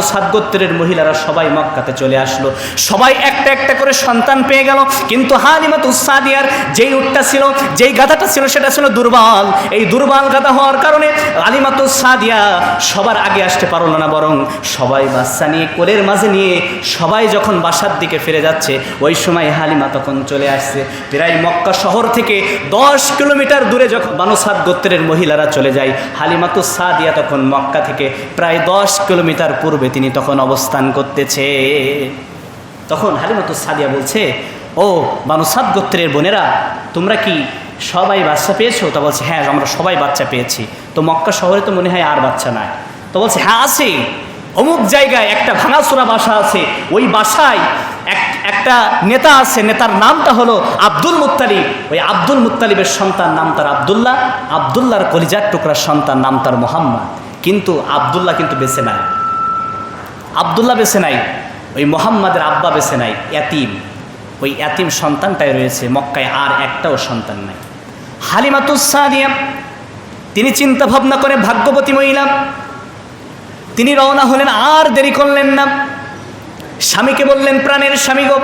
বানু সাদ গোত্রের মহিলারা সবাই মক্কাতে চলে আসলো। সবাই একটা একটা করে সন্তান পেয়ে গেল। কিন্তু হালিমাত উসাদিয়ার যেই উটটা ছিল, যেই গাধাটা ছিল, সেটা ছিল দুর্বল। এই দুর্বল গাধা হওয়ার কারণে হালিমাত উসাদিয়া সবার আগে আসতে পারল না, বরং সবাই বাচ্চা নিয়ে, কোলের মাঝে নিয়ে সবাই যখন বাসার দিকে ফিরে যাচ্ছে, ওই সময় হালিমা তখন চলে আসছে। প্রায় মক্কা শহর থেকে দশ কিলোমিটার দূরে যখন বানুসাদ গোত্রের মহিলারা চলে যায়, হালিমাতু সাদিয়া তখন মক্কা থেকে প্রায় দশ কিলোমিটার পূর্বে তিনি তখন অবস্থান করতেছে। তখন হালিমাতু সাদিয়া বলছে, ও বানুসাদ গোত্রের বোনেরা, তোমরা কি সবাই বাচ্চা পেয়েছ? তা বলছে হ্যাঁ আমরা সবাই বাচ্চা পেয়েছি। তো মক্কা শহরে তো মনে হয় আর বাচ্চা নাই। তো বলছে হ্যাঁ আছে। অমুক জায়গায় একটা ভাঙাচোরা বাসা আছে। ওই বাসায় এক, একটা নেতা আছে, নেতার নামটা হলো আব্দুল মুত্তালিব। ওই আব্দুল মুত্তালিবের সন্তান নাম তার আবদুল্লাহ। আবদুল্লাহর কলিজার টুকরার সন্তান নাম তার মোহাম্মদ। কিন্তু আবদুল্লাহ কিন্তু বেছে নাই। আবদুল্লাহ বেছে নাই, ওই মোহাম্মদের আব্বা বেছে নাই এতিম ওই এতিম সন্তানটাই রয়েছে, মক্কায় আর একটাও সন্তান নাই। হালিমাতুসাদিয়া তিনি চিন্তা ভাবনা করে ভাগ্যবতী মহিলা। তিনি রওনা হলেন, আর দেরি করলেন না। স্বামীকে বললেন, প্রাণের স্বামী গো,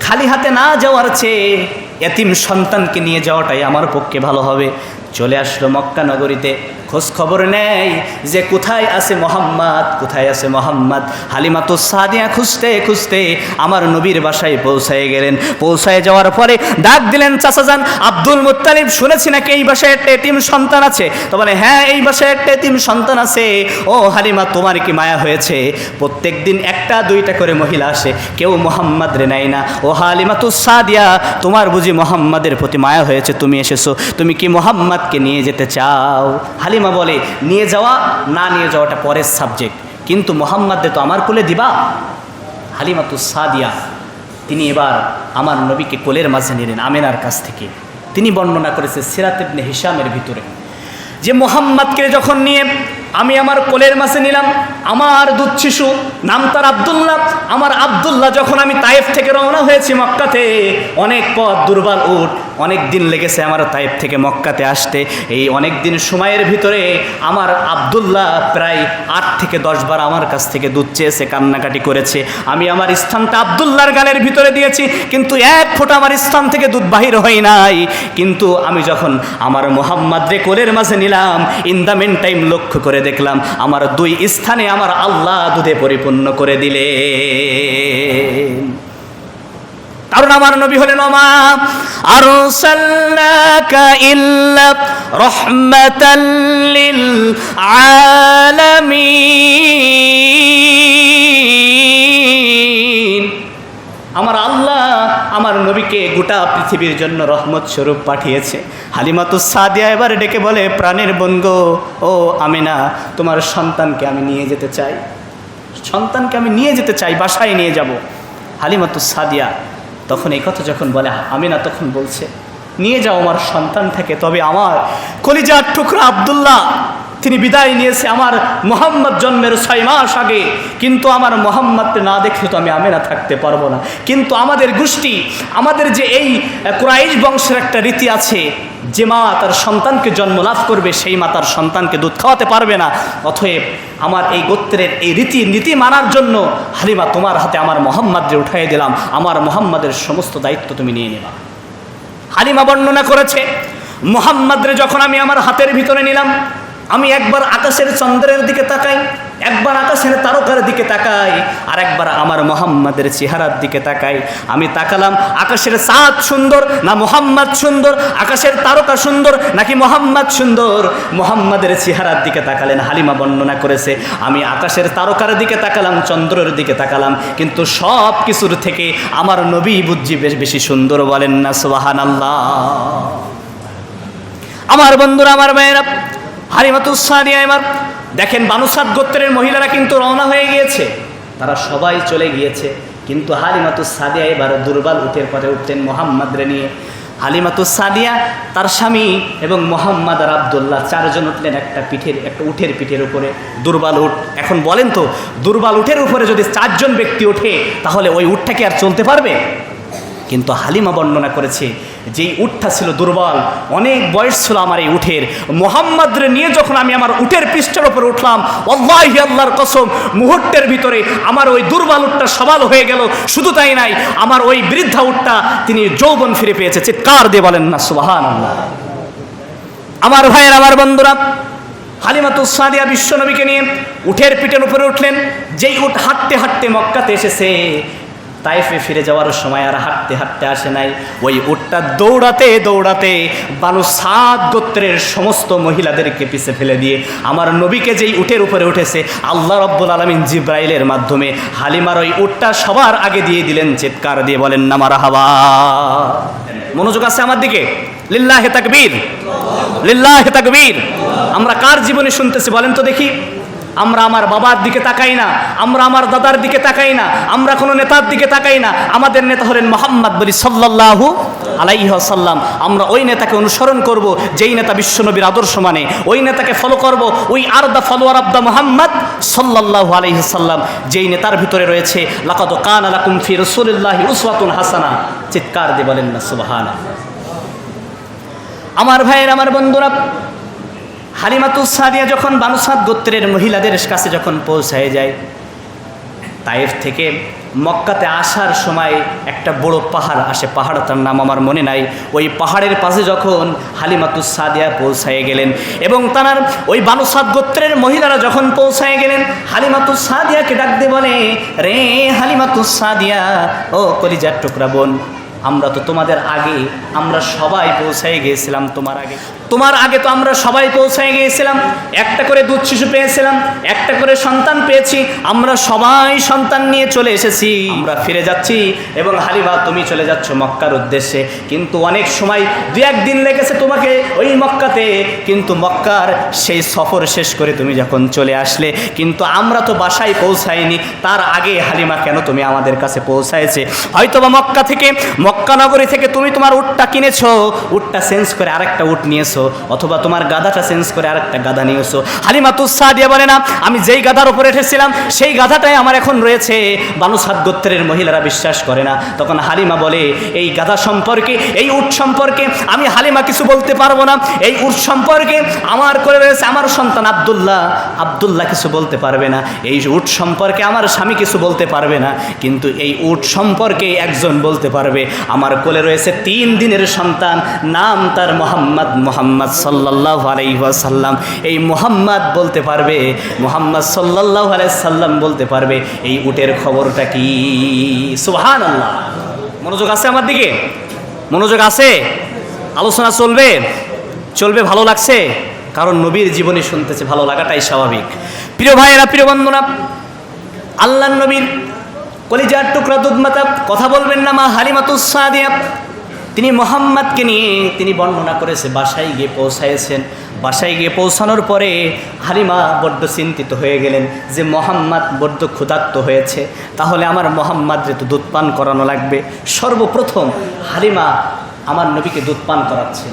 খালি হাতে না যাওয়ার চেয়ে এতিম সন্তানকে নিয়ে যাওয়াটাই আমার পক্ষে ভালো হবে। চলে আসলো মক্কা নগরীতে। খোঁজ খবর নেয় যে কোথায় আছে মোহাম্মদ, কোথায় আছে মোহাম্মদ। হালিমা তো সাদিয়া খুঁজতে খুঁজতে আমার নবীর বাসায় পৌঁছায় গেলেন। পৌঁছায় যাওয়ার পরে ডাক দিলেন চাচাজান আব্দুল মুত্তালিব, শুনেছি নাকি এই বাসায় একটা এতিম সন্তান আছে? তো বলে হ্যাঁ এই বাসায় একটা এতিম সন্তান আছে। ও হালিমা, তোমার কি মায়া হয়েছে? প্রত্যেক দিন একটা দুইটা করে মহিলা আসে, কেউ মোহাম্মদ রে নেয় না। ও হালিমা তো সাদিয়া, তোমার বুঝি মোহাম্মদের প্রতি মায়া হয়েছে, তুমি এসেছ। তুমি কি মোহাম্মদকে নিয়ে যেতে চাও? হালিমা বলে, নিয়ে যাওয়া না নিয়ে যাওয়াটা পরের সাবজেক্ট কিন্তু মোহাম্মদে তো আমার কোলে দিবা। হালিমা তো সাদিয়া, তিনি এবার আমার নবীকে কোলের মাঝে নিলেন আমেনার কাছ থেকে। তিনি বর্ণনা করেছে সিরাতেবনে হিসামের ভিতরে। যে মোহাম্মদকে যখন নিয়ে আমি আমার কোলের মাঝে নিলাম আমার দুধ শিশু, নাম তার আবদুল্লাহ। আমার আবদুল্লাহ যখন আমি তায়েফ থেকে রওনা হয়েছি মক্কাতে, অনেক পথ দুর্বল উঠ অনেক দিন লেগেছে আমার তায়েফ থেকে মক্কাতে আসতে। এই অনেক দিন সময়ের ভিতরে আমার আবদুল্লাহ প্রায় আট থেকে দশ বার আমার কাছ থেকে দুধ চেয়েছে, কান্নাকাটি করেছে। আমি আমার স্থানটা আবদুল্লাহর গালের ভিতরে দিয়েছি, কিন্তু এক ফোঁটা আমার স্থান থেকে দুধ বাহির হয় নাই। কিন্তু আমি যখন আমার মোহাম্মদ রে কোলের মাঝে নিলাম ইন দ্য মেন টাইম লক্ষ্য করে দেখলাম, আমার দুই স্থানে আমার আল্লাহ দুধে পরিপূর্ণ করে দিলে কারণ আমার নবী হলেন ওমা? আরসালনাকা ইল্লা রাহমাতাল লিল আলামিন। আমার আল্লাহ আমার নবীকে গোটা পৃথিবীর জন্য রহমত স্বরূপ পাঠিয়েছে। হালিমাতু সাদিয়া এবার ডেকে বলে, প্রাণের বনগো ও আমিনা, তোমার সন্তানকে আমি নিয়ে যেতে চাই। সন্তানকে আমি নিয়ে যেতে চাই, বাসায় নিয়ে যাব। হালিমাতু সাদিয়া তখন এই কথা যখন বলে, আমিনা তখন বলছে, নিয়ে যাও আমার সন্তানটাকে তবে আমার কলিজার টুকরা আবদুল্লাহ তিনি বিদায় নিয়েছে আমার মোহাম্মদ জন্মের ছয় মাস আগে। কিন্তু আমার মোহাম্মদকে না দেখলে তো আমি আমেনা থাকতে পারব না। কিন্তু আমাদের গোষ্ঠী, আমাদের যে এই কুরাইশ বংশের একটা রীতি আছে, যে মা তার সন্তানকে জন্ম লাভ করবে, সেই মা তার সন্তানকে দুধ খাওয়াতে পারবে না। অতএব আমার এই গোত্রের এই রীতি, নীতি মানার জন্য, হালিমা তোমার হাতে আমার মোহাম্মদরে উঠাই দিলাম। আমার মোহাম্মদের সমস্ত দায়িত্ব তুমি নিয়ে নেবা। হালিমা বর্ণনা করেছে, মোহাম্মদরে যখন আমি আমার হাতের ভিতরে নিলাম আমি একবার আকাশের চন্দ্রের দিকে তাকাই, একবার আকাশের তারকার দিকে তাকাই, আর একবার আমার মোহাম্মদের চেহারার দিকে তাকাই। আমি তাকালাম, আকাশের চাঁদ সুন্দর না মোহাম্মদ সুন্দর, আকাশের তারকা সুন্দর নাকি মোহাম্মদ সুন্দর? মোহাম্মদের চেহারার দিকে তাকালেন, হালিমা বর্ণনা করেছে, আমি আকাশের তারকার দিকে তাকালাম, চন্দ্রের দিকে তাকালাম, কিন্তু সব কিছুর থেকে আমার নবী বুদ্ধি বেশ বেশি সুন্দর বলেন না সোহান আল্লাহ আমার বন্ধুরা, আমার মেয়েরা হারিমাতুসানিয়া এবার দেখেন বানুসাদ গোত্রের মহিলারা কিন্তু রওনা হয়ে গিয়েছে। তারা সবাই চলে গিয়েছে। কিন্তু হালিমাতু সাদিয়া এবার দুর্বল উঠের পথে উঠতেন মোহাম্মদরে নিয়ে। হালিমাতু সাদিয়া তার স্বামী এবং মোহাম্মদ আর আবদুল্লাহ চারজন উঠলেন একটা পিঠের, একটা উঠের পিঠের উপরে। দুর্বল উঠ এখন বলেন তো, দুর্বল উঠের উপরে যদি চারজন ব্যক্তি ওঠে, তাহলে ওই উঠটা কি আর চলতে পারবে? কিন্তু হালিমা বর্ণনা করেছে, যেই উঠটা ছিল দুর্বল, অনেক বয়স ছিল আমার এই উঠের মোহাম্মদরে নিয়ে যখন আমি আমার উঠের পৃষ্ঠের ওপর উঠলাম অল্লাহি আল্লাহর কসম, মুহূর্তের ভিতরে আমার ওই দুর্বল উঠটা সবাল হয়ে গেল। শুধু তাই নাই, আমার ওই বৃদ্ধা উঠটা তিনি যৌবন ফিরে পেয়েছে। চিৎকার দিয়ে বলেন না সুবাহান আমার ভাইয়ের, আমার বন্ধুরা হালিমাতু সাদিয়া বিশ্বনবীকে নিয়ে উঠের পিঠের উপরে উঠলেন। যেই উঠ হাঁটতে হাঁটতে মক্কাতে এসেছে তাইফে ফিরে যাওয়ার সময় আর হাঁটতে হাঁটতে আসে নাই। ওই উটটা দৌড়াতে দৌড়াতে বানু সাত গোত্রের সমস্ত মহিলাদেরকে পিছে ফেলে দিয়ে আমার নবীকে যেই উটের উপরে উঠেছে, আল্লাহ রব্বুল আলমিন জিব্রাইলের মাধ্যমে হালিমার ওই উটটা সবার আগে দিয়ে দিলেন চিৎকার দিয়ে বলেন, না মারা হাবা মনোযোগ আছে আমার দিকে? লিল্লাহে তাকবীর। লিল্লাহে তাকবীর। আমরা কার জীবনে শুনতেছি বলেন তো দেখি। আমরা আমার বাবার দিকে তাকাই না, আমরা আমার দাদার দিকে তাকাই না, আমরা কোনো নেতার দিকে তাকাই না। আমাদের নেতা হলেন মোহাম্মদ বলি সাল্লাল্লাহু আলাইহি সাল্লাম আমরা ওই নেতাকে অনুসরণ করব, যেই নেতা বিশ্বনবীর আদর্শ মানে। ওই নেতাকে ফলো করব, ওই are the follower of the Muhammad সাল্লাল্লাহু আলাইহি সাল্লাম যেই নেতার ভিতরে রয়েছে, লাকাদ কান আলাকুম ফি রাসূলিল্লাহি উসওয়াতুন হাসানা। চিৎকার দিয়ে বলেন না, সুবহানাল্লাহ। আমার ভাইয়ের, আমার বন্ধুরা হালিমাতুল সাদিয়া যখন বানুসাদ গোত্রের মহিলাদের কাছে যখন পৌঁছায় যায়, তাইফ থেকে মক্কাতে আসার সময় একটা বড় পাহাড় আসে। পাহাড়টার নাম আমার মনে নাই। ওই পাহাড়ের পাশে যখন হালিমাতুস সাদিয়া পৌঁছায় গেলেন এবং তার ওই বানুসাদ গোত্রের মহিলারা যখন পৌঁছায় গেলেন, হালিমাতুস সাদিয়াকে ডাক দিয়ে বলে, রে হালিমাতুস সাদিয়া, ও কলিজার টুকরা বোন আমরা তো তোমাদের আগে, আমরা সবাই পৌঁছায় গিয়েছিলাম তোমার আগে। তোমার আগে তো আমরা সবাই পৌঁছায় গিয়েছিলাম। একটা করে দুধ শিশু পেয়েছিলাম, একটা করে সন্তান পেয়েছি। আমরা সবাই সন্তান নিয়ে চলে এসেছি। আমরা ফিরে যাচ্ছি এবং হালিমা, তুমি চলে যাচ্ছ মক্কার উদ্দেশ্যে। কিন্তু অনেক সময় দু একদিন লেগেছে তোমাকে ওই মক্কাতে। কিন্তু মক্কার সেই সফর শেষ করে তুমি যখন চলে আসলে, কিন্তু আমরা তো বাসায় পৌঁছাইনি তার আগে হালিমা, কেন তুমি আমাদের কাছে পৌঁছাইছে হয়তো বা মক্কা থেকে মক্কা নগরী থেকে তুমি তোমার উটটা কিনেছো, উটটা চেঞ্জ করে আরেকটা উট নিয়েছো, অথবা তোমার গাধাটা চেঞ্জ করে আরেকটা গাধা নিয়েছো। হালিমা তুসা দিয়ে বলে না, আমি যেই গাধার উপরে উঠেছিলাম, সেই গাধাটাই আমার এখন রয়েছে। বানুসাদ গোত্রের মহিলারা বিশ্বাস করে না। তখন হালিমা বলে, এই গাধা সম্পর্কে, এই উট সম্পর্কে আমি হালিমা কিছু বলতে পারব না। এই উট সম্পর্কে আমার করে রয়েছে আমার সন্তান আবদুল্লাহ। আবদুল্লাহ কিছু বলতে পারবে না। এই উট সম্পর্কে আমার স্বামী কিছু বলতে পারবে না। কিন্তু এই উট সম্পর্কে একজন বলতে পারবে। আমার কোলে রয়েছে তিন দিনের সন্তান, নাম তার মোহাম্মদ মোহাম্মদ সাল্লাহ আলাইসাল্লাম এই মোহাম্মদ বলতে পারবে, মোহাম্মদ সাল্লাহ আলাইসাল্লাম বলতে পারবে, এই উটের খবরটা কি? সুহান আল্লাহ মনোযোগ আছে আমার দিকে? মনোযোগ আছে? আলোচনা চলবে? চলবে, ভালো লাগছে? কারণ নবীর জীবনে শুনতেছে, ভালো লাগাটাই স্বাভাবিক। প্রিয় ভাইয়েরা, প্রিয় বন্ধুরা আল্লাহ নবীর কলিজার টুকরা দুধমাতা কথা বলবেন না মা হালিমাতুসাদিয়া তিনি মোহাম্মদকে নিয়ে তিনি বর্ণনা করেছে, বাসায় গিয়ে পৌঁছাইছেন। বাসায় গিয়ে পৌঁছানোর পরে হালিমা বড্ড চিন্তিত হয়ে গেলেন যে মোহাম্মদ বড্ড ক্ষুধার্ত হয়েছে। তাহলে আমার মোহাম্মদরে তো দুধ পান করানো লাগবে। সর্বপ্রথম হালিমা আমার নবীকে দুধ পান করাচ্ছেন।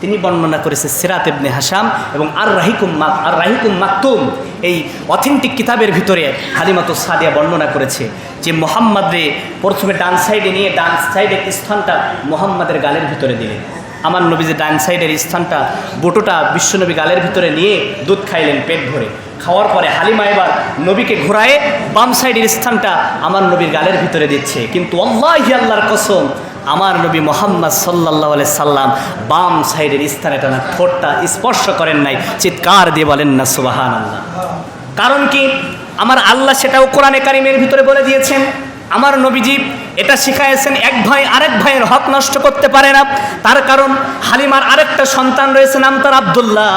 তিনি বর্ণনা করেছে সিরাত ইবনে হাসাম এবং আর রাহিকুম মাক আর রাহিকুম মাকতুম। এই অথেন্টিক কিতাবের ভিতরে হালিমাতু সাদিয়া বর্ণনা করেছে যে মোহাম্মদরে প্রথমে ডান সাইডে নিয়ে ডান সাইডের স্থানটা মোহাম্মদের গালের ভিতরে দিলেন আমার নবী যে ডান সাইডের স্থানটা বুটোটা বিশ্বনবী গালের ভিতরে নিয়ে দুধ খাইলেন পেট ভরে। খাওয়ার পরে হালিমা এবার নবীকে ঘোরায়ে বাম সাইডের স্থানটা আমার নবীর গালের ভিতরে দিচ্ছে। কিন্তু আল্লাহি আল্লাহর কসম আমার নবী মোহাম্মদ সাল্লাহ সাল্লাম বাম সাইডের স্থানে টানা ঠোঁটটা স্পর্শ করেন নাই, চিৎকার দিয়ে বলেন না সুবাহান আল্লাহ কারণ কি? আমার আল্লাহ সেটাও কোরআনে কারিমের ভিতরে বলে দিয়েছেন, আমার নবীজি এটা শিখাইছেন, এক ভাই আরেক ভাইয়ের হক নষ্ট করতে পারে না। তার কারণ হালিমার আরেকটা সন্তান রয়েছে, নাম তার আবদুল্লাহ।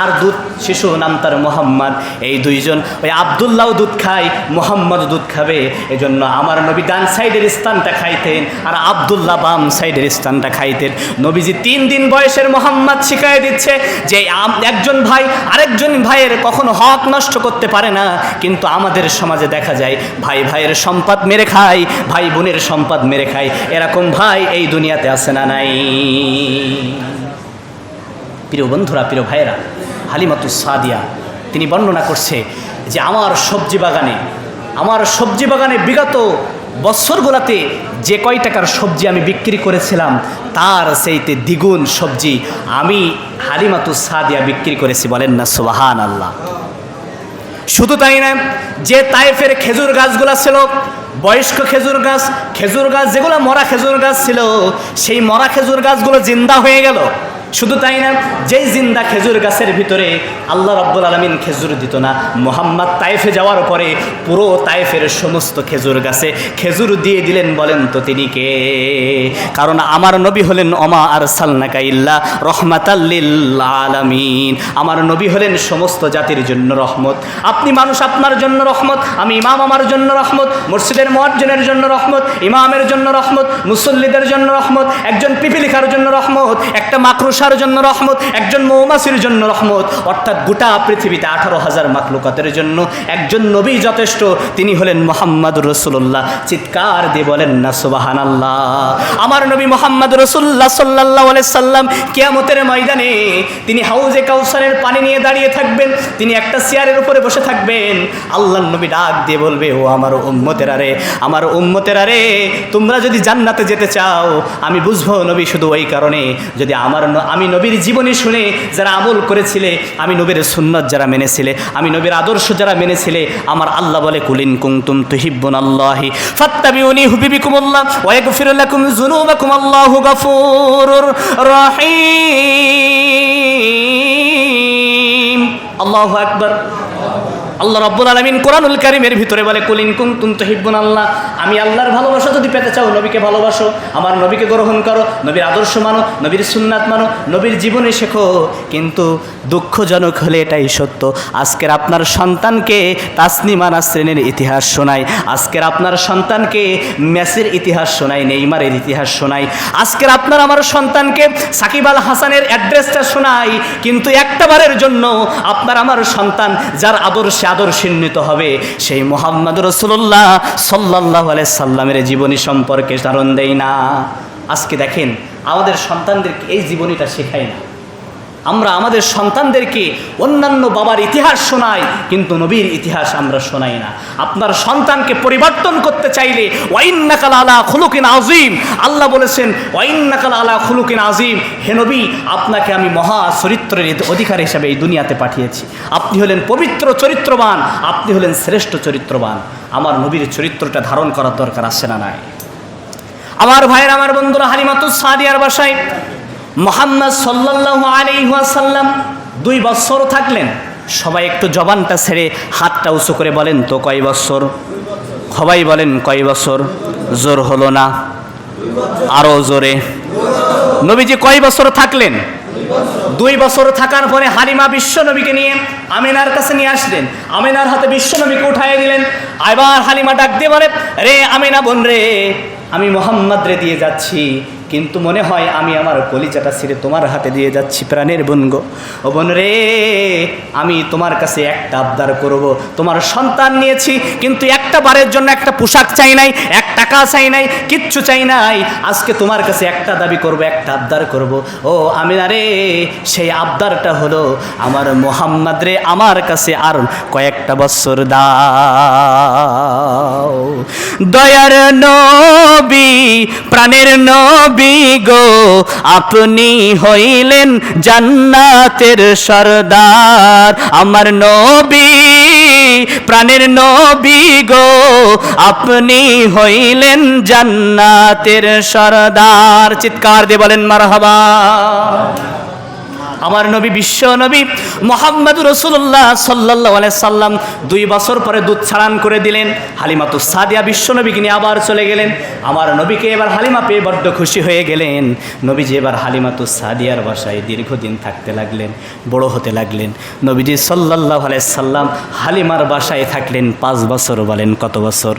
আর দুধ শিশু নাম তার মোহাম্মদ। এই দুইজন ওই আবদুল্লাহও দুধ খায়, মোহাম্মদ দুধ খাবে। এজন্য আমার নবী ডান সাইডের স্থানটা খাইতেন আর আবদুল্লাহ বাম সাইডের স্থানটা খাইতেন। নবীজি তিন দিন বয়সের মোহাম্মদ শিখাই দিচ্ছে যে একজন ভাই আরেকজন ভাইয়ের কখনো হক নষ্ট করতে পারে না। কিন্তু আমাদের সমাজে দেখা যায়, ভাই ভাইয়ের সম্পদ মেরে খায়, ভাই বোনের সম্পদ মেরে খায়। এরকম ভাই এই দুনিয়াতে আছে না নাই? প্রিয় বন্ধুরা, প্রিয় ভাইয়েরা হালিমাতুস সাদিয়া, তিনি বর্ণনা করছে যে আমার সবজি বাগানে, আমার সবজি বাগানে বিগত বছরগুলোতে যে কয় টাকার সবজি আমি বিক্রি করেছিলাম, তার সেইতে দ্বিগুণ সবজি আমি হালিমাতু সাদিয়া বিক্রি করেছি বলেন না সুবাহান আল্লাহ শুধু তাই না, যে তাইফের খেজুর গাছগুলা ছিল, বয়স্ক খেজুর গাছ খেজুর গাছ যেগুলো মরা খেজুর গাছ ছিল, সেই মরা খেজুর গাছগুলো জিন্দা হয়ে গেল। শুধু তাই না, যেই জিন্দা খেজুর গাছের ভিতরে আল্লাহ রব্বুল আলমিন খেজুর দিত না, মোহাম্মদ তাইফে যাওয়ার পরে পুরো তাইফের সমস্ত খেজুর গাছে খেজুর দিয়ে দিলেন বলেন তো তিনি কে? কারণ আমার নবী হলেন অমা আর সালনাকা ইল্লা রহমাতাল্লিল আলামিন আমার নবী হলেন সমস্ত জাতির জন্য রহমত। আপনি মানুষ আপনার জন্য রহমত, আমি ইমাম আমার জন্য রহমত মসজিদের মোয়াজ্জনের জন্য রহমত, ইমামের জন্য রহমত, মুসল্লিদের জন্য রহমত, একজন পিপিলিকার জন্য রহমত, একটা মাকড়সার জন্য রহমত, একজন মৌমাছির জন্য রহমত। অর্থাৎ গোটা পৃথিবীতে আঠারো হাজার মাকলুকাতের জন্য একজন নবী যথেষ্ট। তিনি হলেন মোহাম্মদ রসুল্লাহ চিৎকার দিয়ে বলেন, না সুবাহান আল্লাহ আমার নবী মোহাম্মদ রসুল্লাহ সাল্লাহ সাল্লাম কেয়ামতের ময়দানে তিনি হাউজে কাউসারের পানি নিয়ে দাঁড়িয়ে থাকবেন। তিনি একটা চেয়ারের উপরে বসে থাকবেন। আল্লাহ নবী ডাক দিয়ে বলবে, ও আমার উম্মতেরা রে, আমার উম্মতেরা রে, তোমরা যদি জান্নাতে যেতে চাও, আমি বুঝব নবী শুধু ওই কারণে। যদি আমার আমি নবীর জীবনী শুনে যারা আমল করেছিলে, আমি নবীর সুন্নত যারা মেনেছিলে, আমি নবীর আদর্শ যারা মেনেছিলে, আমার আল্লাহ বলে, কুলিন কুমতুম তুহিব্বুন আল্লাহি ফাত্তাবিউনি হুবিবিকুমুল্লাহ ওয়া ইয়াগফির লাকুম যুনুবাকুম আল্লাহু গাফুরুর রাহিম। আল্লাহু আকবার। আল্লাহ রব্বুল আলমিন কোরআনুল কারিমের ভিতরে বলে কুলিন কুম তুম তহিব্বুন আল্লাহ। আমি আল্লাহর ভালোবাসা যদি পেতে চাও, নবীকে ভালোবাসো, আমার নবীকে গ্রহণ করো, নবীর আদর্শ মানো, নবীর সুন্নাত মানো, নবীর জীবনে শেখো। কিন্তু দুঃখজনক হলে এটাই সত্য, আজকের আপনার সন্তানকে তাসনিমা নাসরিনের ইতিহাস শোনায়, আজকের আপনার সন্তানকে মেসির ইতিহাস শোনায়, নেইমারের ইতিহাস শোনায়, আজকের আপনার, আমার সন্তানকে সাকিব আল হাসানের অ্যাড্রেসটা শোনায়। কিন্তু একটা বারের জন্য আপনার, আমার সন্তান যার আদর্শে আদর্শিন্বিত হবে। সেই মোহাম্মদ রসুল্লাহ সাল্লাহ সাল্লামের জীবনী সম্পর্কে ধারণ দেয় না। আজকে দেখেন, আমাদের সন্তানদেরকে এই জীবনীটা শেখায় না। আমরা আমাদের সন্তানদেরকে অন্যান্য বাবার ইতিহাস শোনাই, কিন্তু নবীর ইতিহাস আমরা শোনাই না। আপনার সন্তানকে পরিবর্তন করতে চাইলে ওয়াইন্নাকাল আলা খুলুকিন আজিম আল্লাহ বলেছেন, ওয়াইন্নাকাল আলা খুলুকিন আজিম হে নবী, আপনাকে আমি মহা চরিত্রের অধিকার হিসাবে এই দুনিয়াতে পাঠিয়েছি। আপনি হলেন পবিত্র চরিত্রবান, আপনি হলেন শ্রেষ্ঠ চরিত্রবান। আমার নবীর চরিত্রটা ধারণ করার দরকার আছে না নাই? আমার ভাইয়ের, আমার বন্ধুরা হালিমাতুস সাদিয়ার বাসায় মোহাম্মদ সাল্লাহ আলিহাসাল্লাম দুই বছর থাকলেন। সবাই একটু জবানটা ছেড়ে হাতটা উঁচু করে বলেন, তো কয় বছর? সবাই বলেন, কয় বছর? জোর হলো না। আরও জোরে। নবীজি কয় বছর থাকলেন? দুই বছর থাকার পরে হালিমা বিশ্ব নবীকে নিয়ে আমিনার কাছে নিয়ে আসলেন। আমিনার হাতে বিশ্ব নবীকে উঠাই দিলেন। আবার হালিমা ডাক দিয়ে বলে, রে আমিনা বোন রে, আমি মোহাম্মদ রে দিয়ে যাচ্ছি। কিন্তু মনে হয় আমি আমার কলিজাটা ছিঁড়ে তোমার হাতে দিয়ে যাচ্ছি, প্রাণের বোন গো ও বোন রে, আমি তোমার কাছে একটা আবদার করব। তোমার সন্তান নিয়েছি, কিন্তু একটা বারের জন্য একটা পোশাক চাই নাই, এক টাকা চাই নাই, কিচ্ছু চাই নাই। আজকে তোমার কাছে একটা দাবি করব, একটা আবদার করব। ও আমি রে, সেই আবদারটা হলো আমার মোহাম্মদ রে, আমার কাছে আর কয়েকটা বছর দাও। দয়ার নবী, প্রাণের নবী গো, আপনি হইলেন জান্নাতের সর্দার। আমার নবী, প্রাণের নবী গো, আপনি হইলেন জান্নাতের সর্দার। চিৎকার দিয়ে বলেন, মারহাবা। আমার নবী, বিশ্ব নবী মোহাম্মদ রসুল্লাহ সাল্লাহ সাল্লাম দুই বছর পরে দুধ ছাড়ান করে দিলেন। হালিমাতু সাদিয়া বিশ্ব নবীকে নিয়ে আবার চলে গেলেন। আমার নবীকে এবার হালিমা পেয়ে বড্ড খুশি হয়ে গেলেন। নবীজি এবার হালিমাতু সাদিয়ার বাসায় দীর্ঘদিন থাকতে লাগলেন, বড় হতে লাগলেন। নবীজি সাল্লাহ সাল্লাম হালিমার বাসায় থাকলেন পাঁচ বছর বলেন কত বছর?